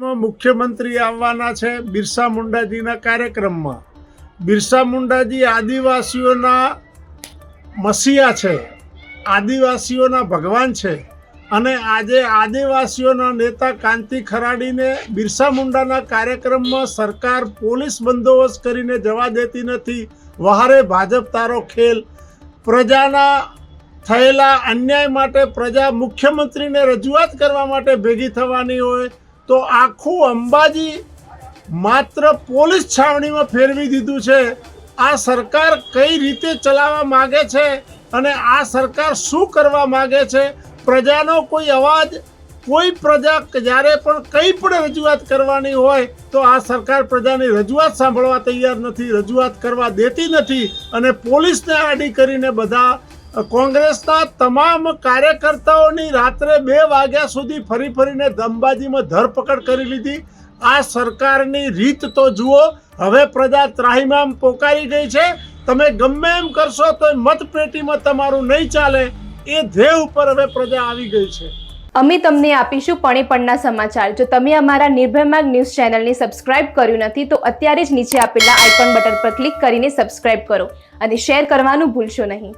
મુખ્યમંત્રી આવવાના છે બિરસા મુંડાજીના કાર્યક્રમમાં. બિરસા મુંડાજી આદિવાસીઓના મસીહા છે, આદિવાસીઓના ભગવાન છે અને આજે આદિવાસીઓના નેતા કાંતિ ખરાડીને બિરસા મુંડાના કાર્યક્રમમાં સરકાર પોલીસ બંદોબસ્ત કરીને જવા દેતી નથી. વહારે ભાજપ તારો ખેલ. પ્રજાના થયેલા અન્યાય માટે પ્રજા મુખ્યમંત્રીને રજૂઆત કરવા માટે ભેગી થવાની હોય. તો આખું અંબાજી માત્ર પોલીસ છાવણીમાં ફેરવી દીધું છે. આ સરકાર કઈ રીતે ચલાવવા માગે છે અને આ સરકાર શું કરવા માગે છે? પ્રજાનો કોઈ અવાજ, કોઈ પ્રજા જ્યારે પણ કંઈ પણ રજૂઆત કરવાની હોય તો આ સરકાર પ્રજાની રજૂઆત સાંભળવા તૈયાર નથી, રજૂઆત કરવા દેતી નથી અને પોલીસને આડી કરીને બધા કોંગ્રેસના તમામ કાર્યકર્તાઓની રાત્રે બે વાગ્યા સુધી ફરી ફરીને દમબાજીમાં ધરપકડ કરી લીધી. આ સરકારની રીત તો જુઓ, હવે પ્રજા ત્રાહિમામ પોકારી ગઈ છે. તમે ગમે એમ કરશો તો મતપેટીમાં તમારું નહીં ચાલે. એ ધ્યેય ઉપર હવે પ્રજા આવી ગઈ છે. અમે તમને આપીશું પણે સમાચાર. જો તમે અમારા નિર્ભયમાર્ગ ન્યૂઝ ચેનલને સબસ્ક્રાઇબ કર્યું નથી, તો અત્યારે જ નીચે આપેલા આઇકોન બટન પર ક્લિક કરીને સબસ્ક્રાઇબ કરો અને શેર કરવાનું ભૂલશો નહીં.